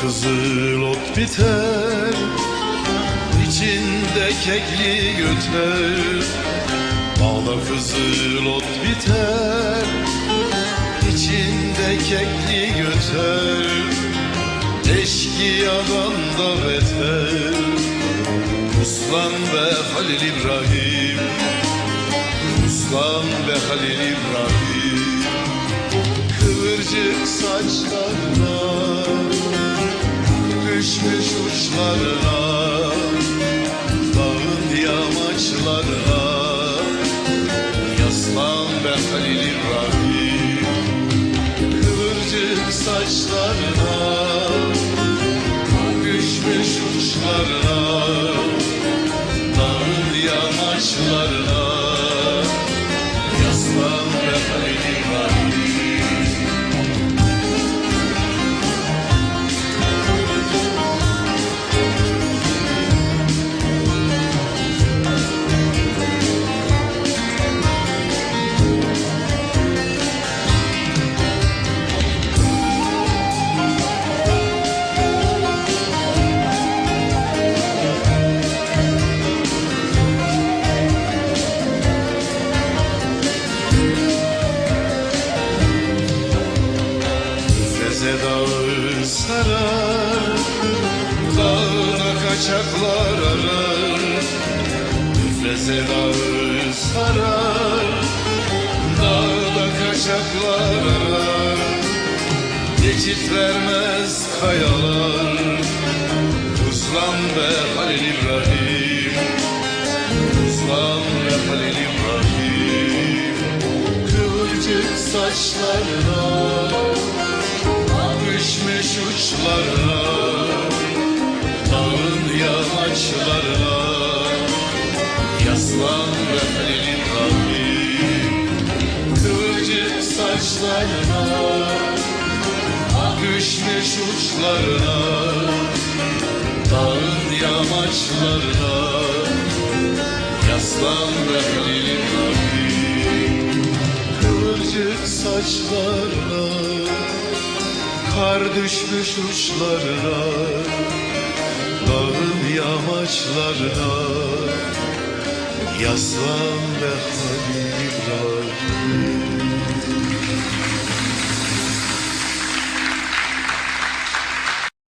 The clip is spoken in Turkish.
kızıl ot biter İçinde kekli göter Bağda kızıl ot biter İçinde kekli göter Eşkıyadan da beter. Uslan ve Halil İbrahim Uslan ve Halil İbrahim. Kıvırcık saçlarına Düşmüş uçlarına Dağın yamaçlarına. Yaslan ve Halil İbrahim Kıvırcık saçlarına. Düşmüş uçlarına Dağın yamaçlarına Feze dağı sarar Dağına kaçaklar arar. Feze dağı sarar Dağda kaçaklar arar. Geçit vermez kayalar Tuzlan ve Halil İbrahim. Tuzlan ve Halil İbrahim. Kıvırcık saçlarına Düşmüş uçlarına Dağın yamaçlarına Yaslan Halil İbrahim Kıvırcık saçlarına Düşmüş uçlarına Dağın yamaçlarına Yaslan Halil İbrahim Kıvırcık saçlarına Kar düşmüş uçlarına Dağın yamaçlarına. Yaslan ve Halil İbrahim